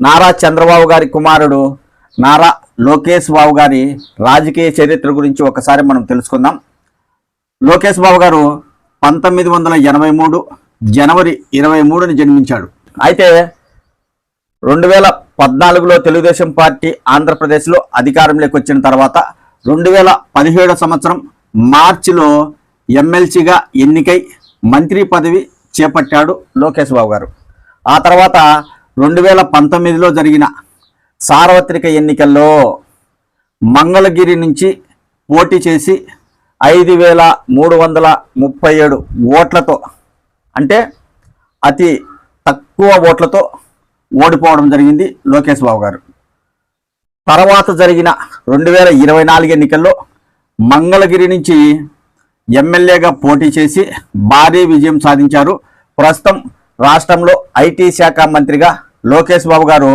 నారా చంద్రబాబు గారి కుమారుడు నారా లోకేష్ బాబు గారి రాజకీయ చరిత్ర గురించి ఒకసారి మనం తెలుసుకుందాం. లోకేష్ బాబు గారు పంతొమ్మిది వందల ఎనభై మూడు జనవరి ఇరవై మూడుని జన్మించాడు. అయితే రెండు వేల పద్నాలుగులో తెలుగుదేశం పార్టీ ఆంధ్రప్రదేశ్లో అధికారంలోకి వచ్చిన తర్వాత రెండు వేల పదిహేడు సంవత్సరం మార్చిలో ఎమ్మెల్సీగా ఎన్నికై మంత్రి పదవి చేపట్టాడు లోకేష్ బాబు గారు. ఆ తర్వాత రెండు వేల పంతొమ్మిదిలో జరిగిన సార్వత్రిక ఎన్నికల్లో మంగళగిరి నుంచి పోటీ చేసి ఐదు వేల మూడు వందల ముప్పై ఏడు ఓట్లతో అంటే అతి తక్కువ ఓట్లతో ఓడిపోవడం జరిగింది లోకేష్ బాబు గారు. తర్వాత జరిగిన రెండు వేల ఇరవై నాలుగు ఎన్నికల్లో మంగళగిరి నుంచి ఎమ్మెల్యేగా పోటీ చేసి భారీ విజయం సాధించారు. ప్రస్తుతం రాష్ట్రంలో ఐటీ శాఖ మంత్రిగా లోకేష్ బాబు గారు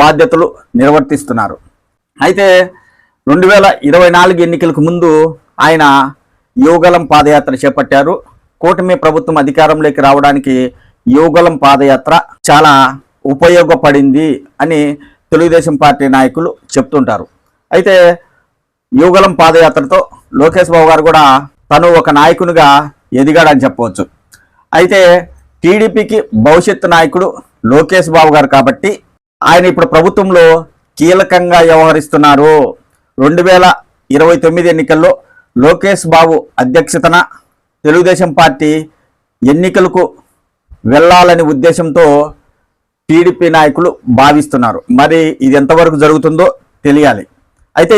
బాధ్యతలు నిర్వర్తిస్తున్నారు. అయితే రెండు వేల ఇరవై నాలుగు ఎన్నికలకు ముందు ఆయన యోగలం పాదయాత్ర చేపట్టారు. కూటమి ప్రభుత్వం అధికారంలోకి రావడానికి యోగలం పాదయాత్ర చాలా ఉపయోగపడింది అని తెలుగుదేశం పార్టీ నాయకులు చెప్తుంటారు. అయితే యువగలం పాదయాత్రతో లోకేష్ బాబు గారు కూడా తను ఒక నాయకునిగా ఎదిగాడని చెప్పవచ్చు. అయితే టీడీపీకి భవిష్యత్తు నాయకుడు లోకేష్ బాబు గారు కాబట్టి ఆయన ఇప్పుడు ప్రభుత్వంలో కీలకంగా వ్యవహరిస్తున్నారు. రెండు వేల ఇరవై తొమ్మిది ఎన్నికల్లో లోకేష్ బాబు అధ్యక్షతన తెలుగుదేశం పార్టీ ఎన్నికలకు వెళ్ళాలనే ఉద్దేశంతో టీడీపీ నాయకులు భావిస్తున్నారు. మరి ఇది ఎంతవరకు జరుగుతుందో తెలియాలి. అయితే